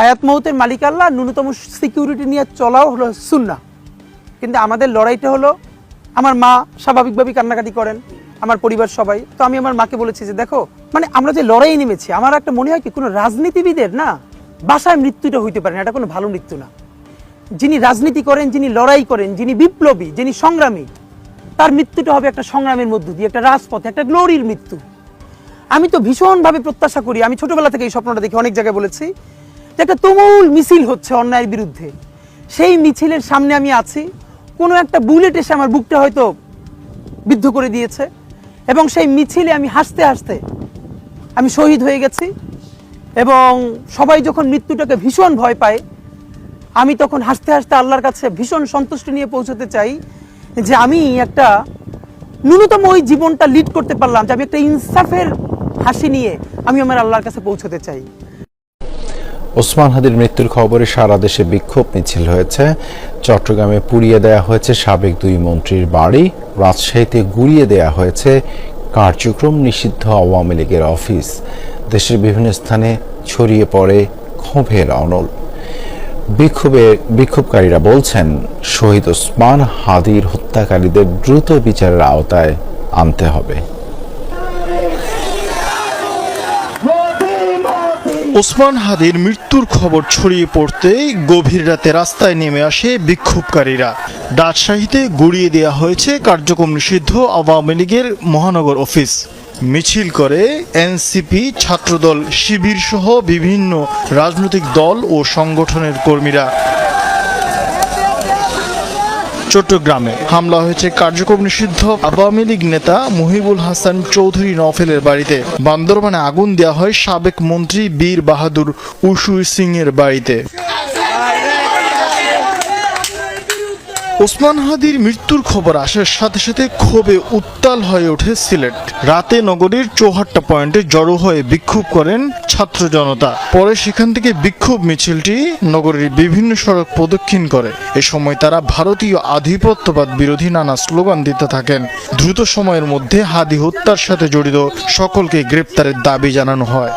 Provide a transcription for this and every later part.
হায়াত মৌতের মালিক আল্লাহ, ন্যূনতম সিকিউরিটি নিয়ে চলাও হলো সুন্না কিন্তু আমাদের লড়াইটা হলো, আমার মা স্বাভাবিকভাবেই কান্নাকাটি করেন, আমার পরিবার সবাই। তো আমি আমার মাকে বলেছি যে, দেখো মানে আমরা যে লড়াই নেমেছি, আমার একটা মনে হয় কি, কোনো রাজনীতিবিদের না বাসায় মৃত্যুটা হইতে পারে না, এটা কোনো ভালো মৃত্যু না। যিনি রাজনীতি করেন, যিনি লড়াই করেন, যিনি বিপ্লবী, যিনি সংগ্রামী, তার মৃত্যুটা হবে একটা সংগ্রামের মধ্য দিয়ে, একটা রাজপথে, একটা গ্লোরির মৃত্যু। আমি তো ভীষণভাবে প্রত্যাশা করি, আমি ছোটবেলা থেকে এই স্বপ্নটা দেখি অনেক জায়গায় বলেছি একটা তুমুল মিছিল হচ্ছে অন্যায়ের বিরুদ্ধে। সেই মিছিলের সামনে আমি আছি। কোনো একটা বুলেট এসে আমার বুকটা হয়তো বিদ্ধ করে দিয়েছে এবং সেই মিছিলে আমি হাসতে হাসতে আমি শহীদ হয়ে গেছি এবং সবাই যখন মৃত্যুটাকে ভীষণ ভয় পায়, আমি তখন হাসতে হাসতে আল্লাহর কাছে ভীষণ সন্তুষ্টি নিয়ে পৌঁছতে চাই যে আমি একটা ন্যূনতম ওই জীবনটা লিড করতে পারলাম, যে আমি একটা ইনসাফের হাসি নিয়ে আমি আমার আল্লাহর কাছে পৌঁছতে চাই। ওসমান হাদির মৃত্যুর খবরে সারা দেশে বিক্ষোভ মিছিল হয়েছে। চট্টগ্রামে পুড়িয়ে দেয়া হয়েছে সাবেক দুই মন্ত্রীর বাড়ি। রাজশাহীতে গুড়িয়ে দেয়া হয়েছে কার্যক্রম নিষিদ্ধ আওয়ামী লীগের অফিস। দেশের বিভিন্ন স্থানে ছড়িয়ে পড়ে ক্ষোভের অনল। বিক্ষোভে বিক্ষোভকারীরা বলছেন, শহীদ ওসমান হাদির হত্যাকারীদের দ্রুত বিচারের আওতায় আনতে হবে। ওসমান হাদির মৃত্যুর খবর ছড়িয়ে পড়তেই গভীর রাতে রাস্তায় নেমে আসে বিক্ষোভকারীরা। রাজশাহীতে গুড়িয়ে দেওয়া হয়েছে কার্যক্রম নিষিদ্ধ আওয়ামী লীগের মহানগর অফিস। মিছিল করে এনসিপি ছাত্রদল শিবির সহ বিভিন্ন রাজনৈতিক দল ও সংগঠনের কর্মীরা। চট্টগ্রামে। হামলা হয়েছে কার্যক্রম নিষিদ্ধ আওয়ামী লীগ নেতা মুহিবুল হাসান চৌধুরী নফেলের বাড়িতে। বান্দরবানে আগুন দেওয়া হয় সাবেক মন্ত্রী বীর বাহাদুর উসু সিং এর বাড়িতে। ওসমান হাদির মৃত্যুর খবর আসার সাথে সাথে ক্ষোভে উত্তাল হয়ে ওঠে সিলেট। রাতে নগরীর চৌহাট্টা পয়েন্টে জড়ো হয়ে বিক্ষোভ করেন ছাত্র জনতা। পরে সেখান থেকে বিক্ষোভ মিছিলটি নগরীর বিভিন্ন সড়ক প্রদক্ষিণ করে। এ সময় তারা ভারতীয় আধিপত্যবাদ বিরোধী নানা স্লোগান দিতে থাকেন। দ্রুত সময়ের মধ্যে হাদি হত্যার সাথে জড়িত সকলকে গ্রেপ্তারের দাবি জানানো হয়।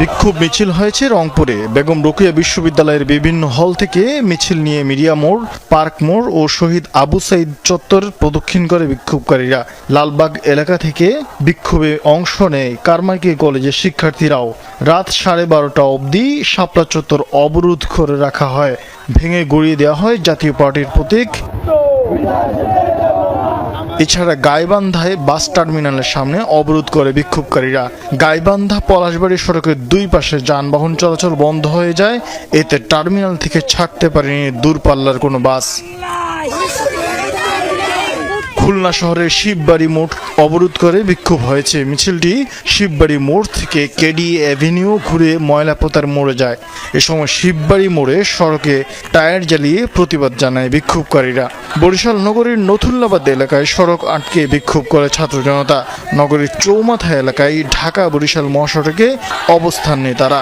বিক্ষোভ মিছিল হয়েছে রংপুরে। বেগম রোকেয়া বিশ্ববিদ্যালয়ের বিভিন্ন হল থেকে মিছিল নিয়ে মিডিয়া মোড়, পার্ক মোড় ও শহীদ আবু সাইদ চত্বর প্রদক্ষিণ করে বিক্ষোভকারীরা। লালবাগ এলাকা থেকে বিক্ষোভে অংশ নেয় কারমাইকে কলেজের শিক্ষার্থীরাও। রাত সাড়ে বারোটা অবধি শাপলা চত্বর অবরোধ করে রাখা হয়। ভেঙে গড়িয়ে দেওয়া হয় জাতীয় পার্টির প্রতীক। এছাড়া গাইবান্ধায় বাস টার্মিনালের সামনে অবরোধ করে বিক্ষোভকারীরা। গাইবান্ধা পলাশবাড়ি সড়কের দুই পাশে যানবাহন চলাচল বন্ধ হয়ে যায়। এতে টার্মিনাল থেকে ছাড়তে পারেনি দূরপাল্লার কোনো বাস। খুলনা শহরের শিববাড়ি মোড় অবরোধ করে বিক্ষোভ হয়েছে। মিছিলটি শিববাড়ি মোড় থেকে কেডি অ্যাভিনিউ ঘুরে ময়লাপোতার মোড়ে যায়। এ সময় শিববাড়ি মোড়ে সড়কে টায়ার জ্বালিয়ে প্রতিবাদ জানায় বিক্ষোভকারীরা। বরিশাল নগরীর নথুল্লাবাদ এলাকায় সড়ক আটকে বিক্ষোভ করে ছাত্র জনতা। নগরীর চৌমাথা এলাকায় ঢাকা বরিশাল মহাসড়কে অবস্থান নেয় তারা।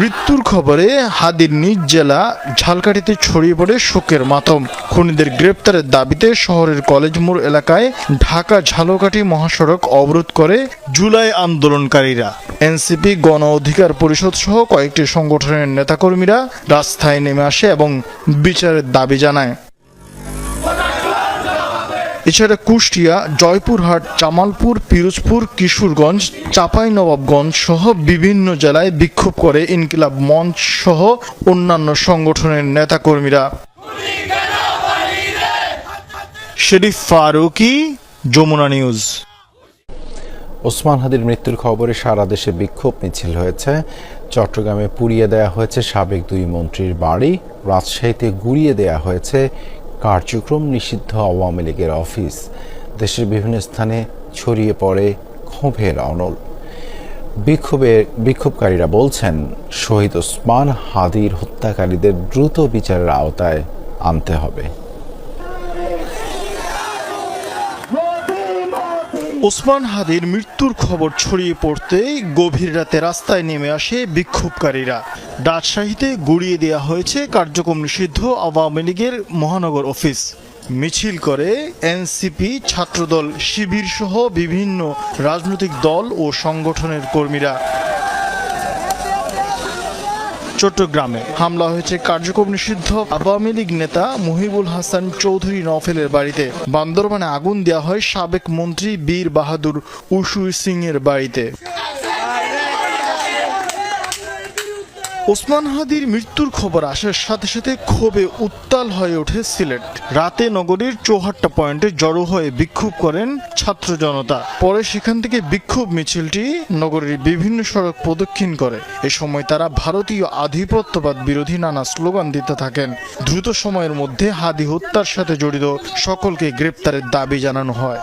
মৃত্যুর খবরে হাদির নিজ জেলা ঝালকাঠিতে ছড়িয়ে পড়ে শোকের মাতম। খুনিদের গ্রেপ্তারের দাবিতে শহরের কলেজ মোড় এলাকায় ঢাকা ঝালকাঠি মহাসড়ক অবরোধ করে জুলাই আন্দোলনকারীরা। এনসিপি গণ অধিকার পরিষদ সহ কয়েকটি সংগঠনের নেতাকর্মীরা রাস্তায় নেমে আসে এবং বিচারের দাবি জানায়। এছাড়া কুষ্টিয়া, জয়পুরহাট, জামালপুর, পিরোজপুর, কিশোরগঞ্জ চাঁপাইনবাবগঞ্জ সহ বিভিন্ন জেলায় বিক্ষোভ করে ইনকিলাব মঞ্চ সহ অন্যান্য সংগঠনের নেতাকর্মীরা। শরীফ ফারুকি, যমুনা নিউজ। ওসমান হাদির মৃত্যুর খবরে সারা দেশে বিক্ষোভ মিছিল হয়েছে। চট্টগ্রামে পুড়িয়ে দেয়া হয়েছে সাবেক দুই মন্ত্রীর বাড়ি। রাজশাহীতে গুড়িয়ে দেয়া হয়েছে কার্যক্রম নিষিদ্ধ আওয়ামী লীগের অফিস। দেশের বিভিন্ন স্থানে ছড়িয়ে পড়ে ক্ষোভের অনল। বিক্ষোভে বিক্ষোভকারীরা বলছেন, শহীদ ওসমান হাদির হত্যাকারীদের দ্রুত বিচারের আওতায় আনতে হবে। ওসমান হাদির মৃত্যুর খবর ছড়িয়ে পড়তেই গভীর রাতে রাস্তায় নেমে আসে বিক্ষোভকারীরা। রাজশাহীতে গুড়িয়ে দেওয়া হয়েছে কার্যক্রম নিষিদ্ধ আওয়ামী লীগের মহানগর অফিস। মিছিল করে এনসিপি ছাত্রদল, শিবির সহ বিভিন্ন রাজনৈতিক দল ও সংগঠনের কর্মীরা। চট্টগ্রামে। হামলা হয়েছে কার্যক্রম নিষিদ্ধ আওয়ামী লীগ নেতা মুহিবুল হাসান চৌধুরী নফেলের বাড়িতে। বান্দরবানে আগুন দেওয়া হয় সাবেক মন্ত্রী বীর বাহাদুর উসু সিং এর বাড়িতে। ওসমান হাদির মৃত্যুর খবর আসার সাথে সাথে ক্ষোভে উত্তাল হয়ে ওঠে সিলেট। রাতে নগরীর চৌহাট্টা পয়েন্টে জড়ো হয়ে বিক্ষোভ করেন ছাত্র জনতা। পরে সেখান থেকে বিক্ষোভ মিছিলটি নগরীর বিভিন্ন সড়ক প্রদক্ষিণ করে। এ সময় তারা ভারতীয় আধিপত্যবাদ বিরোধী নানা স্লোগান দিতে থাকেন। দ্রুত সময়ের মধ্যে হাদি হত্যার সাথে জড়িত সকলকে গ্রেপ্তারের দাবি জানানো হয়।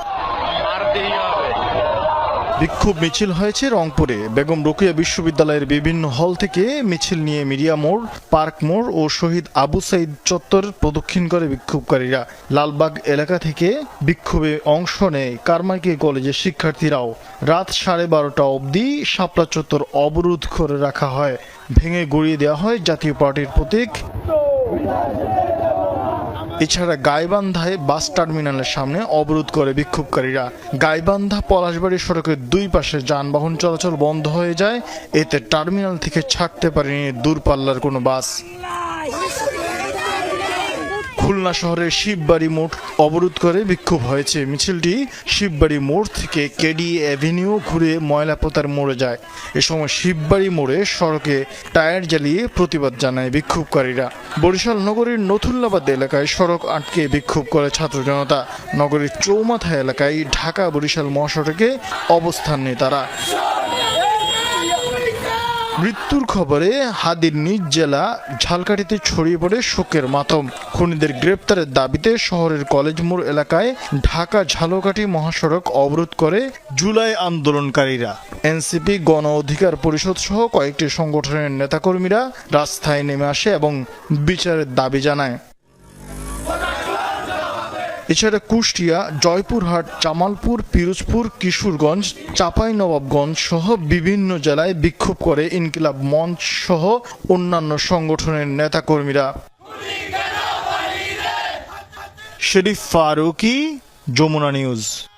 বিক্ষোভ মিছিল হয়েছে রংপুরে। বেগম রোকেয়া বিশ্ববিদ্যালয়ের বিভিন্ন হল থেকে মিছিল নিয়ে মিডিয়া মোড়, পার্ক মোড় ও শহীদ আবু সাইদ চত্বর প্রদক্ষিণ করে বিক্ষোভকারীরা। লালবাগ এলাকা থেকে বিক্ষোভে অংশ নেয় কারমাইকে কলেজের শিক্ষার্থীরাও। রাত সাড়ে বারোটা অবধি শাপলা চত্বর অবরোধ করে রাখা হয়। ভেঙে গড়িয়ে দেওয়া হয় জাতীয় পার্টির প্রতীক। এছাড়া গাইবান্ধায় বাস টার্মিনালের সামনে অবরোধ করে বিক্ষোভকারীরা। গাইবান্ধা পলাশবাড়ি সড়কের দুই পাশে যানবাহন চলাচল বন্ধ হয়ে যায়। এতে টার্মিনাল থেকে ছাড়তে পারেনি দূরপাল্লার কোনো বাস। খুলনা শহরের শিববাড়ি মোড় অবরোধ করে বিক্ষোভ হয়েছে। মিছিলটি শিববাড়ি মোড় থেকে কেডি অ্যাভিনিউ ঘুরে ময়লাপোতার মোড়ে যায়। এ সময় শিববাড়ি মোড়ে সড়কে টায়ার জ্বালিয়ে প্রতিবাদ জানায় বিক্ষোভকারীরা। বরিশাল নগরীর নথুল্লাবাদ এলাকায় সড়ক আটকে বিক্ষোভ করে ছাত্র জনতা নগরীর চৌমাথা এলাকায় ঢাকা বরিশাল মহাসড়কে অবস্থান নেয় তারা। মৃত্যুর খবরে হাদির নিজ জেলা ঝালকাঠিতে ছড়িয়ে পড়ে শোকের মাতম। খুনিদের গ্রেপ্তারের দাবিতে শহরের কলেজ মোড় এলাকায় ঢাকা ঝালকাঠি মহাসড়ক অবরোধ করে জুলাই আন্দোলনকারীরা। এনসিপি গণ অধিকার পরিষদ সহ কয়েকটি সংগঠনের নেতাকর্মীরা রাস্তায় নেমে আসে এবং বিচারের দাবি জানায়। এছাড়া কুষ্টিয়া, জয়পুরহাট, জামালপুর, পিরোজপুর, কিশোরগঞ্জ চাঁপাইনবাবগঞ্জ সহ বিভিন্ন জেলায় বিক্ষোভ করে ইনকিলাব মঞ্চ সহ অন্যান্য সংগঠনের নেতাকর্মীরা। শরীফ ফারুকি, যমুনা নিউজ।